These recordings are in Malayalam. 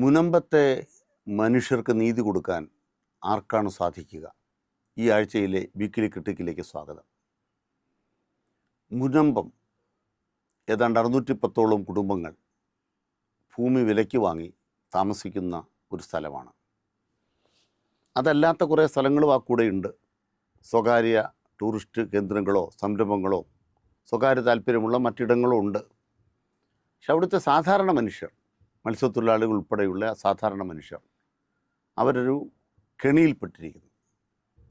മുനമ്പത്തെ മനുഷ്യർക്ക് നീതി കൊടുക്കാൻ ആർക്കാണ് സാധിക്കുക? ഈ ആഴ്ചയിലെ വീക്കിലി ക്രിട്ടിക്കിലേക്ക് സ്വാഗതം. മുനമ്പം ഏതാണ്ട് അറുന്നൂറ്റി പത്തോളം കുടുംബങ്ങൾ ഭൂമി വിലയ്ക്ക് വാങ്ങി താമസിക്കുന്ന ഒരു സ്ഥലമാണ്. അതല്ലാത്ത കുറേ സ്ഥലങ്ങളും ആ കൂടെയുണ്ട് സ്വകാര്യ ടൂറിസ്റ്റ് കേന്ദ്രങ്ങളോ സംരംഭങ്ങളോ സ്വകാര്യ താല്പര്യമുള്ള മറ്റിടങ്ങളോ ഉണ്ട്. പക്ഷെ അവിടുത്തെ സാധാരണ മനുഷ്യർ മത്സ്യത്തൊഴിലാളികൾ ഉൾപ്പെടെയുള്ള സാധാരണ മനുഷ്യർ. അവരൊരു കെണിയിൽപ്പെട്ടിരിക്കുന്നു.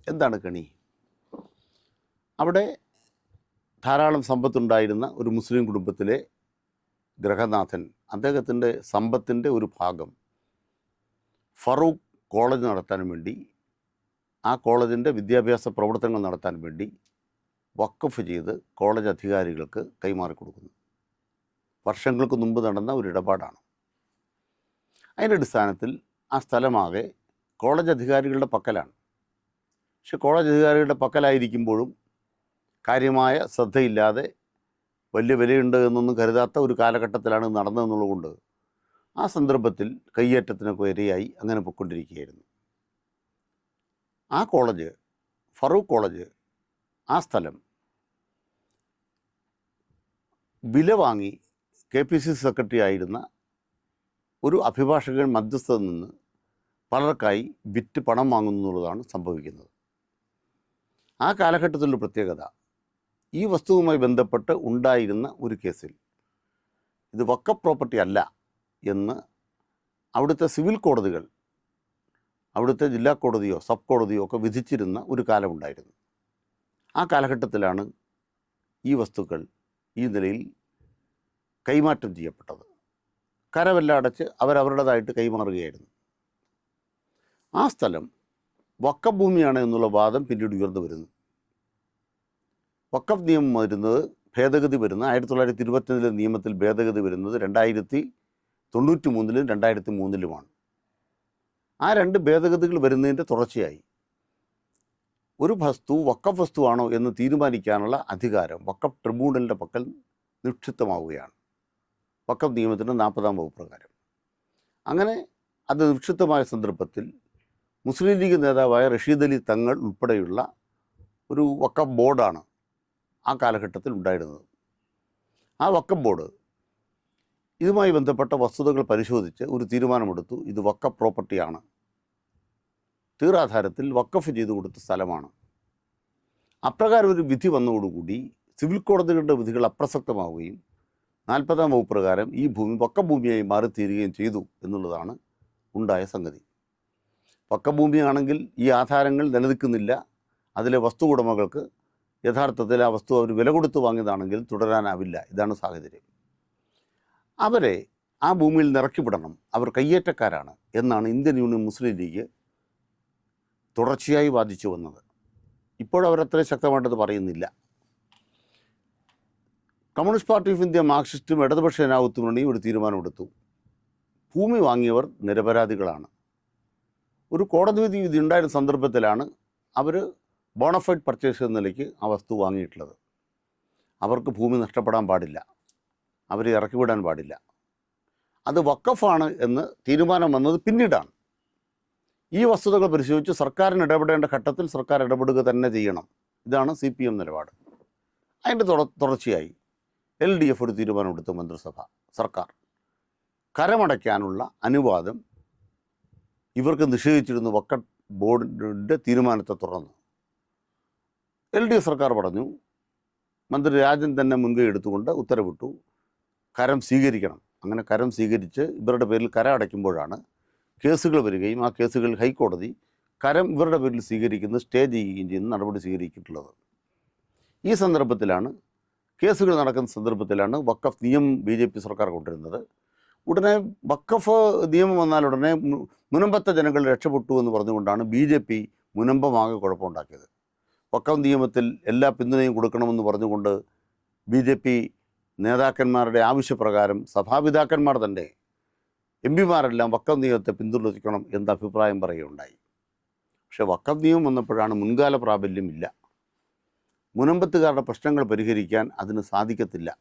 എന്താണ് കെണി? അവിടെ ധാരാളം സമ്പത്തുണ്ടായിരുന്ന ഒരു മുസ്ലിം കുടുംബത്തിലെ ഗ്രഹനാഥൻ അദ്ദേഹത്തിന്റെ സമ്പത്തിന്റെ ഒരു ഭാഗം ഫറൂഖ് കോളേജ് നടത്താൻ വേണ്ടി ആ കോളേജിന്റെ വിദ്യാഭ്യാസ പ്രവർത്തനങ്ങൾ നടത്താൻ വേണ്ടി വക്കഫ് ചെയ്ത് കോളേജ് അധികാരികൾക്ക് കൈമാറി കൊടുക്കുന്നു വർഷങ്ങൾക്ക് മുമ്പ് നടന്ന ഒരു ഇടപാടാണ്. അതിന്റെ അടിസ്ഥാനത്തിൽ ആ സ്ഥലമാകെ കോളേജ് അധികാരികളുടെ പക്കലാണ്. പക്ഷെ കോളേജ് അധികാരികളുടെ പക്കലായിരിക്കുമ്പോഴും കാര്യമായ ശ്രദ്ധയില്ലാതെ വലിയ വിലയുണ്ട് എന്നൊന്നും കരുതാത്ത ഒരു കാലഘട്ടത്തിലാണ് നടന്നതെന്നുള്ളതുകൊണ്ട് ആ സന്ദർഭത്തിൽ കയ്യേറ്റത്തിനൊക്കെ ഇരയായി അങ്ങനെ പൊയ്ക്കൊണ്ടിരിക്കുകയായിരുന്നു. ആ കോളേജ് ഫറൂഖ് കോളേജ് ആ സ്ഥലം വില വാങ്ങി കെ പി സി സെക്രട്ടറി ആയിരുന്ന ഒരു അഭിഭാഷകൻ മധ്യസ്ഥത നിന്ന് പലർക്കായി വിറ്റ് പണം വാങ്ങുന്നു എന്നുള്ളതാണ് സംഭവിക്കുന്നത്. ആ കാലഘട്ടത്തിലുള്ള പ്രത്യേകത ഈ വസ്തുവുമായി ബന്ധപ്പെട്ട് ഉണ്ടായിരുന്ന ഒരു കേസിൽ ഇത് വക്ക പ്രോപ്പർട്ടി അല്ല എന്ന് അവിടുത്തെ സിവിൽ കോടതികൾ അവിടുത്തെ ജില്ലാ കോടതിയോ സബ് കോടതിയോ ഒക്കെ വിധിച്ചിരുന്ന ഒരു കാലമുണ്ടായിരുന്നു ആ കാലഘട്ടത്തിലാണ് ഈ വസ്തുക്കൾ ഈ നിലയിൽ കൈമാറ്റം ചെയ്യപ്പെട്ടത്. കരമെല്ലാം അടച്ച് അവരവരുടേതായിട്ട് കൈമാറുകയായിരുന്നു. ആ സ്ഥലം വക്കഭൂമിയാണ് എന്നുള്ള വാദം പിന്നീട് ഉയർന്നു വരുന്നു. വക്കഫ് നിയമം വരുന്നത് ഭേദഗതി വരുന്ന ആയിരത്തി തൊള്ളായിരത്തി ഇരുപത്തിയഞ്ചിലെ നിയമത്തിൽ ഭേദഗതി വരുന്നത് രണ്ടായിരത്തി തൊണ്ണൂറ്റി മൂന്നിലും രണ്ടായിരത്തി മൂന്നിലുമാണ് ആ രണ്ട് ഭേദഗതികൾ വരുന്നതിന്റെ തുടർച്ചയായി. ഒരു വസ്തു വക്കഫ് വസ്തുവാണോ എന്ന് തീരുമാനിക്കാനുള്ള അധികാരം വക്കഫ് ട്രിബ്യൂണലിന്റെ പക്കൽ നിക്ഷിപ്തമാവുകയാണ്. വക്കഫ് നിയമത്തിന്റെ നാൽപ്പതാം വകുപ്പ് പ്രകാരം. അങ്ങനെ അത് നിക്ഷിപ്തമായ സന്ദർഭത്തിൽ മുസ്ലിം ലീഗ് നേതാവായ റഷീദ് അലി തങ്ങൾ ഉൾപ്പെടെയുള്ള ഒരു വക്കം ബോർഡാണ് ആ കാലഘട്ടത്തിൽ ഉണ്ടായിരുന്നത്. ആ വക്കം ബോർഡ് ഇതുമായി ബന്ധപ്പെട്ട വസ്തുതകൾ പരിശോധിച്ച് ഒരു തീരുമാനമെടുത്തു. ഇത് വക്ക പ്രോപ്പർട്ടിയാണ് തീറാധാരത്തിൽ വക്കഫ് ചെയ്തു കൊടുത്ത സ്ഥലമാണ്. അപ്രകാരം ഒരു വിധി വന്നതോടുകൂടി സിവിൽ കോടതികളുടെ വിധികൾ അപ്രസക്തമാവുകയും നാൽപ്പതാം വകുപ്പ് പ്രകാരം ഈ ഭൂമി പക്കഭൂമിയായി ഭൂമിയായി മാറിത്തീരുകയും ചെയ്തു എന്നുള്ളതാണ് ഉണ്ടായ സംഗതി. പക്കഭൂമിയാണെങ്കിൽ ഈ ആധാരങ്ങൾ നിലനിൽക്കുന്നില്ല. അതിലെ വസ്തു ഉടമകൾക്ക് യഥാർത്ഥത്തിൽ ആ വസ്തു അവർ വില കൊടുത്ത് വാങ്ങിയതാണെങ്കിൽ തുടരാനാവില്ല. ഇതാണ് സാഹചര്യം. അവരെ ആ ഭൂമിയിൽ നിറക്കിവിടണം അവർ കയ്യേറ്റക്കാരാണ് എന്നാണ് ഇന്ത്യൻ യൂണിയൻ മുസ്ലിം ലീഗ് തുടർച്ചയായി വാദിച്ചു വന്നത്. ഇപ്പോഴവരത്ര ശക്തമായിട്ടത് പറയുന്നില്ല. കമ്മ്യൂണിസ്റ്റ് പാർട്ടി ഓഫ് ഇന്ത്യ മാർക്സിസ്റ്റും ഇടതുപക്ഷ ജനാധിപത്യ ഒരു തീരുമാനമെടുത്തു. ഭൂമി വാങ്ങിയവർ നിരപരാധികളാണ്. ഒരു കോടതി വിധി വിധി ഉണ്ടായിരുന്ന സന്ദർഭത്തിലാണ് അവർ ബോണഫൈഡ് പർച്ചേസ് എന്ന നിലയ്ക്ക് ആ വസ്തു വാങ്ങിയിട്ടുള്ളത്. അവർക്ക് ഭൂമി നഷ്ടപ്പെടാൻ പാടില്ല. അവരെ ഇറക്കി വിടാൻ പാടില്ല. അത് വക്കഫാണ് എന്ന് തീരുമാനം വന്നത് പിന്നീടാണ്. ഈ വസ്തുതകൾ പരിശോധിച്ച് സർക്കാരിന് ഇടപെടേണ്ട ഘട്ടത്തിൽ സർക്കാർ ഇടപെടുക തന്നെ ചെയ്യണം. ഇതാണ് സി പി എം നിലപാട്. അതിന്റെ തുട തുടർച്ചയായി. എൽ ഡി എഫ് ഒരു തീരുമാനമെടുത്തു മന്ത്രിസഭ സർക്കാർ. കരമടയ്ക്കാനുള്ള അനുവാദം ഇവർക്ക് നിഷേധിച്ചിരുന്ന വക്കറ്റ് ബോർഡിന്റെ തീരുമാനത്തെ തുടർന്ന്. എൽ ഡി എഫ് സർക്കാർ പറഞ്ഞു മന്ത്രി രാജൻ തന്നെ മുൻകൈ എടുത്തുകൊണ്ട് ഉത്തരവിട്ടു കരം സ്വീകരിക്കണം. അങ്ങനെ കരം സ്വീകരിച്ച് ഇവരുടെ പേരിൽ കര അടയ്ക്കുമ്പോഴാണ് കേസുകൾ വരികയും ആ കേസുകൾ ഹൈക്കോടതി കരം ഇവരുടെ പേരിൽ സ്വീകരിക്കുന്നത് സ്റ്റേ ചെയ്യുകയും ചെയ്യുന്ന നടപടി സ്വീകരിച്ചിട്ടുള്ളത്. ഈ സന്ദർഭത്തിലാണ് കേസുകൾ നടക്കുന്ന സന്ദർഭത്തിലാണ് വക്കഫ് നിയമം ബി ജെ പി സർക്കാർ കൊണ്ടുവരുന്നത്. ഉടനെ വക്കഫ് നിയമം വന്നാൽ ഉടനെ മുനമ്പത്തെ ജനങ്ങൾ രക്ഷപ്പെട്ടു എന്ന് പറഞ്ഞുകൊണ്ടാണ് ബി ജെ പി മുനമ്പമാകെ കുഴപ്പമുണ്ടാക്കിയത്. വക്കഫ് നിയമത്തിൽ എല്ലാ പിന്തുണയും കൊടുക്കണമെന്ന് പറഞ്ഞുകൊണ്ട് ബി ജെ പി നേതാക്കന്മാരുടെ ആവശ്യപ്രകാരം സഭാപിതാക്കന്മാർ തന്നെ എം പിമാരെല്ലാം വക്കം നിയമത്തെ പിന്തുണയ്ക്കണം എന്ന അഭിപ്രായം പറയുകയുണ്ടായി. പക്ഷേ വക്കം നിയമം വന്നപ്പോഴാണ് മുൻകാല പ്രാബല്യമില്ല മുനമ്പത്തുകാരുടെ പ്രശ്നങ്ങൾ പരിഹരിക്കാൻ അതിന് സാധിക്കത്തില്ല.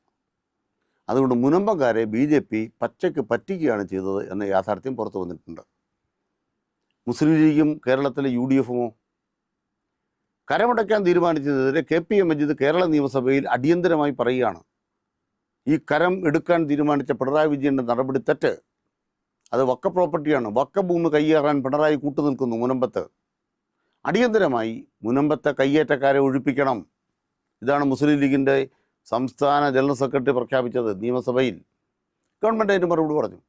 അതുകൊണ്ട് മുനമ്പക്കാരെ ബി ജെ പി പച്ചയ്ക്ക് പറ്റിക്കുകയാണ് ചെയ്തത് എന്ന യാഥാർത്ഥ്യം പുറത്തു വന്നിട്ടുണ്ട്. മുസ്ലിം ലീഗും കേരളത്തിലെ യു ഡി എഫുമോ? കരമടയ്ക്കാൻ തീരുമാനിച്ചതിനെതിരെ K P M Majeed Kerala നിയമസഭയിൽ അടിയന്തരമായി പറയുകയാണ്. ഈ കരം എടുക്കാൻ തീരുമാനിച്ച പിണറായി വിജയന്റെ നടപടി തെറ്റ്. അത് വക്ക പ്രോപ്പർട്ടിയാണ്. വക്ക ഭൂമി കൈയേറാൻ പിണറായി കൂട്ടുനിൽക്കുന്നു മുനമ്പത്ത്. അടിയന്തരമായി മുനമ്പത്തെ കയ്യേറ്റക്കാരെ ഒഴിപ്പിക്കണം. ഇതാണ് മുസ്ലിം ലീഗിന്റെ സംസ്ഥാന ജനറൽ സെക്രട്ടറി പ്രഖ്യാപിച്ചത് നിയമസഭയിൽ. ഗവൺമെന്റ് അതിന്റെ മറുപടി പറഞ്ഞു.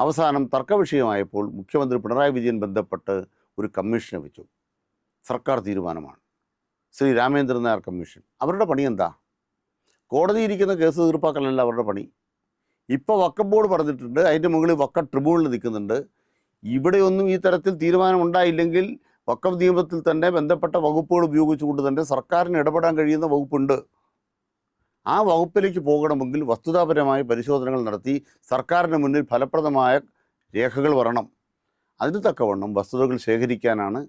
അവസാനം തർക്കവിഷയമായപ്പോൾ മുഖ്യമന്ത്രി പിണറായി വിജയൻ ബന്ധപ്പെട്ട് ഒരു കമ്മീഷനെ വെച്ചു. സർക്കാർ തീരുമാനമാണ്. ശ്രീ രാമേന്ദ്രൻ നായർ കമ്മീഷൻ. അവരുടെ പണി എന്താ? കോടതി ഇരിക്കുന്ന കേസ് തീർപ്പാക്കലല്ല അവരുടെ പണി. ഇപ്പോൾ വക്കം ബോർഡ് പറഞ്ഞിട്ടുണ്ട് അതിന്റെ മുകളിൽ വക്ക ട്രിബ്യൂണൽ നിൽക്കുന്നുണ്ട്. ഇവിടെയൊന്നും ഈ തരത്തിൽ തീരുമാനം ഉണ്ടായില്ലെങ്കിൽ വക്കം നിയമത്തിൽ തന്നെ ബന്ധപ്പെട്ട വകുപ്പുകൾ ഉപയോഗിച്ചുകൊണ്ട് തന്നെ സർക്കാരിന് ഇടപെടാൻ കഴിയുന്ന വകുപ്പുണ്ട്. ആ വകുപ്പിലേക്ക് പോകണമെങ്കിൽ വസ്തുതാപരമായ പരിശോധനകൾ നടത്തി സർക്കാരിന് മുന്നിൽ ഫലപ്രദമായ രേഖകൾ വരണം. അതിന് തക്കവണ്ണം വസ്തുതകൾ ശേഖരിക്കാനാണ്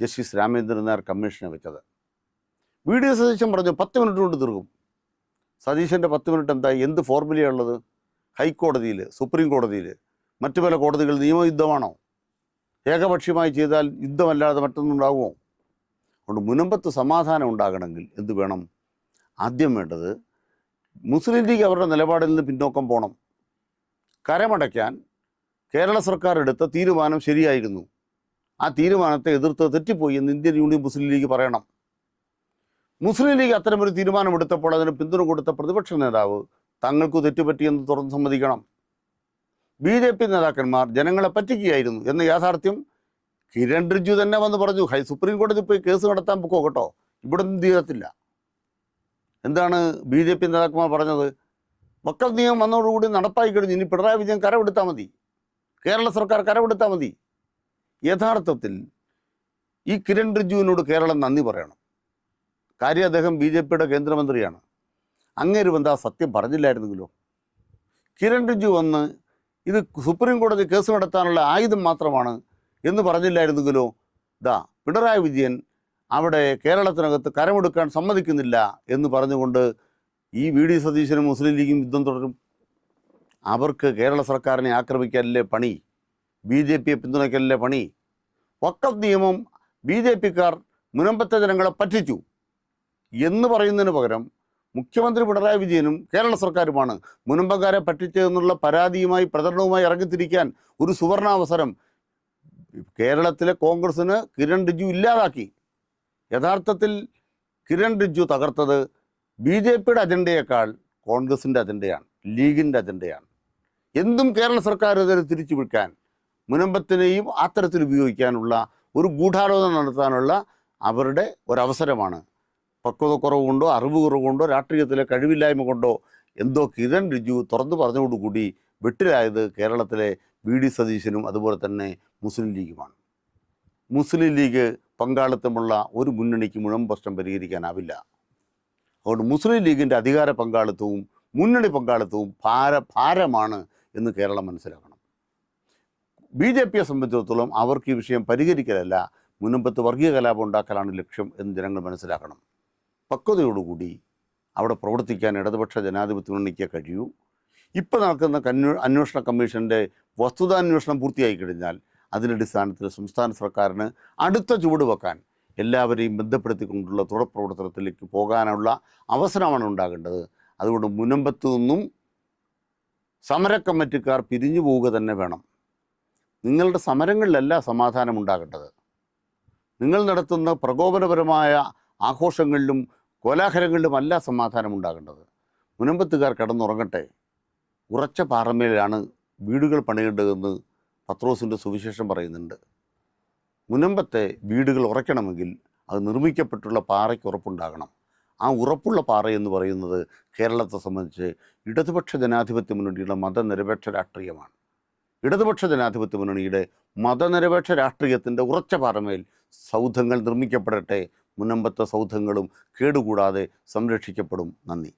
ജസ്റ്റിസ് രാമേന്ദ്രൻ നായർ കമ്മീഷനെ വെച്ചത്. വി ഡി സതീശൻ പറഞ്ഞു പത്ത് മിനിറ്റ് കൊണ്ട് തീർക്കും. സതീശന്റെ പത്ത് മിനിറ്റ് എന്താ എന്ത് ഫോർമുലയുള്ളത് ഹൈക്കോടതിയിൽ സുപ്രീം കോടതിയിൽ മറ്റു പല കോടതികൾ നിയമയുദ്ധമാണോ ഏകപക്ഷീയമായി ചെയ്താൽ യുദ്ധമല്ലാതെ മറ്റൊന്നുണ്ടാകുമോ അതുകൊണ്ട് മുനമ്പത്ത് സമാധാനം ഉണ്ടാകണമെങ്കിൽ എന്ത് വേണം? ആദ്യം വേണ്ടത് മുസ്ലിം ലീഗ് അവരുടെ നിലപാടിൽ നിന്ന് പിന്നോക്കം പോകണം കരമടയ്ക്കാൻ കേരള സർക്കാർ എടുത്ത തീരുമാനം ശരിയായിരുന്നു. ആ തീരുമാനത്തെ എതിർത്ത് തെറ്റിപ്പോയി എന്ന് ഇന്ത്യൻ യൂണിയൻ മുസ്ലിം ലീഗ് പറയണം. മുസ്ലിം ലീഗ് അത്തരമൊരു തീരുമാനമെടുത്തപ്പോൾ അതിന് പിന്തുണ കൊടുത്ത പ്രതിപക്ഷ നേതാവ് തങ്ങൾക്ക് തെറ്റുപറ്റിയെന്ന് തുറന്ന് സമ്മതിക്കണം. ബി ജെ പി നേതാക്കന്മാർ ജനങ്ങളെ പറ്റിക്കുകയായിരുന്നു എന്ന യാഥാർത്ഥ്യം കിരൺ റിജ്ജു തന്നെ വന്ന് പറഞ്ഞു ഹൈ സുപ്രീം കോടതി പോയി കേസ് നടത്താൻ പൊക്കോ കേട്ടോ? ഇവിടെ ഒന്നും തീരത്തില്ല. എന്താണ് ബി ജെ പി നേതാക്കന്മാർ പറഞ്ഞത്? മക്കൾ നിയമം വന്നതോടുകൂടി നടപ്പായി കഴിഞ്ഞു ഇനി പിണറായി വിജയൻ കരമെടുത്താൽ മതി. കേരള സർക്കാർ കരമെടുത്താൽ മതി. യഥാർത്ഥത്തിൽ ഈ കിരൺ റിജുവിനോട് കേരളം നന്ദി പറയണം. കാര്യം അദ്ദേഹം ബി ജെ പിയുടെ കേന്ദ്രമന്ത്രിയാണ്. അങ്ങേര് എന്താ സത്യം പറഞ്ഞില്ലായിരുന്നെങ്കിലോ? കിരൺ റിജു വന്ന് ഇത് സുപ്രീം കോടതി കേസ് നടത്താനുള്ള ആയുധം മാത്രമാണ് എന്ന് പറഞ്ഞില്ലായിരുന്നെങ്കിലോ? ദാ പിണറായി വിജയൻ അവിടെ കേരളത്തിനകത്ത് കരമെടുക്കാൻ സമ്മതിക്കുന്നില്ല എന്ന് പറഞ്ഞുകൊണ്ട് ഈ വി ഡി സതീശനും മുസ്ലിം ലീഗും യുദ്ധം തുടരും. അവർക്ക് കേരള സർക്കാരിനെ ആക്രമിക്കാനല്ലേ പണി? ബി ജെ പിയെ പിന്തുണയ്ക്കലല്ലേ പണി? വക്കഫ് നിയമം ബി ജെ പിക്കാർ മുനമ്പത്തെ ജനങ്ങളെ പറ്റിച്ചു എന്ന് പറയുന്നതിന് പകരം മുഖ്യമന്ത്രി പിണറായി വിജയനും കേരള സർക്കാരുമാണ്. മുനമ്പക്കാരെ പറ്റിച്ചതെന്നുള്ള പരാതിയുമായി പ്രചരണവുമായി ഇറങ്ങിത്തിരിക്കാൻ ഒരു സുവർണാവസരം കേരളത്തിലെ കോൺഗ്രസ്സിന് കിരൺ റിജു ഇല്ലാതാക്കി. യഥാർത്ഥത്തിൽ കിരൺ റിജു തകർത്തത് ബി ജെ പിയുടെ അജണ്ടയേക്കാൾ കോൺഗ്രസിന്റെ അജണ്ടയാണ് ലീഗിന്റെ അജണ്ടയാണ്. എന്തും കേരള സർക്കാർ ഇതിനെ തിരിച്ചു വിൽക്കാൻ മുനമ്പത്തിനെയും അത്തരത്തിൽ ഉപയോഗിക്കാനുള്ള ഒരു ഗൂഢാലോചന നടത്താനുള്ള അവരുടെ ഒരവസരമാണ് പക്വത കുറവുകൊണ്ടോ അറിവ് കുറവുകൊണ്ടോ രാഷ്ട്രീയത്തിലെ കഴിവില്ലായ്മ കൊണ്ടോ എന്തോ കിരൺ റിജു തുറന്നു പറഞ്ഞതോടുകൂടി വെട്ടിലായത് കേരളത്തിലെ വി ഡി സതീശനും അതുപോലെ തന്നെ മുസ്ലിം ലീഗുമാണ്. മുസ്ലിം ലീഗ് പങ്കാളിത്തമുള്ള ഒരു മുന്നണിക്ക് മുഴുവൻ പ്രശ്നം പരിഹരിക്കാനാവില്ല. അതുകൊണ്ട് മുസ്ലിം ലീഗിന്റെ അധികാര പങ്കാളിത്തവും മുന്നണി പങ്കാളിത്തവും ഭാര ഭാരമാണ് എന്ന് കേരളം മനസ്സിലാക്കണം. ബി ജെ പിയെ സംബന്ധിച്ചിടത്തോളം അവർക്ക് ഈ വിഷയം പരിഹരിക്കലല്ല മുന്നമ്പത്ത് വർഗീയ കലാപം ഉണ്ടാക്കലാണ് ലക്ഷ്യം എന്ന് ജനങ്ങൾ മനസ്സിലാക്കണം. പക്വതയോടുകൂടി അവിടെ പ്രവർത്തിക്കാൻ ഇടതുപക്ഷ ജനാധിപത്യ മുന്നണിക്ക് കഴിയൂ. ഇപ്പോൾ നടക്കുന്ന കന്വേ അന്വേഷണ കമ്മീഷന്റെ വസ്തുതാന്വേഷണം പൂർത്തിയായി കഴിഞ്ഞാൽ അതിന്റെ അടിസ്ഥാനത്തിൽ സംസ്ഥാന സർക്കാരിന് അടുത്ത ചുവട് വെക്കാൻ എല്ലാവരെയും ബന്ധപ്പെടുത്തിക്കൊണ്ടുള്ള തുടർ പ്രവർത്തനത്തിലേക്ക് പോകാനുള്ള അവസരമാണ് ഉണ്ടാകേണ്ടത്. അതുകൊണ്ട് മുനമ്പത്ത് നിന്നും സമരക്കമ്മറ്റിക്കാർ പിരിഞ്ഞു പോവുക തന്നെ വേണം. നിങ്ങളുടെ സമരങ്ങളിലല്ല സമാധാനം ഉണ്ടാകേണ്ടത്. നിങ്ങൾ നടത്തുന്ന പ്രകോപനപരമായ ആഘോഷങ്ങളിലും കോലാഹലങ്ങളിലുമല്ല സമാധാനം ഉണ്ടാകേണ്ടത് മുനമ്പത്തുകാർ കിടന്നുറങ്ങട്ടെ. ഉറച്ച പാറമേലാണ് വീടുകൾ പണിയേണ്ടതെന്ന് പത്രോസിന്റെ സുവിശേഷം പറയുന്നുണ്ട്. മുനമ്പത്തെ വീടുകൾ ഉറയ്ക്കണമെങ്കിൽ അത് നിർമ്മിക്കപ്പെട്ടുള്ള പാറയ്ക്ക് ഉറപ്പുണ്ടാകണം. ആ ഉറപ്പുള്ള പാറയെന്ന് പറയുന്നത് കേരളത്തെ സംബന്ധിച്ച് ഇടതുപക്ഷ ജനാധിപത്യ മുന്നണിയുടെ മതനിരപേക്ഷ രാഷ്ട്രീയമാണ്. ഇടതുപക്ഷ ജനാധിപത്യ മുന്നണിയുടെ മതനിരപേക്ഷ രാഷ്ട്രീയത്തിന്റെ ഉറച്ച പാറമേൽ സൗധങ്ങൾ നിർമ്മിക്കപ്പെടട്ടെ മുനമ്പത്തെ സൗധങ്ങളും കേടുകൂടാതെ സംരക്ഷിക്കപ്പെടും. നന്ദി.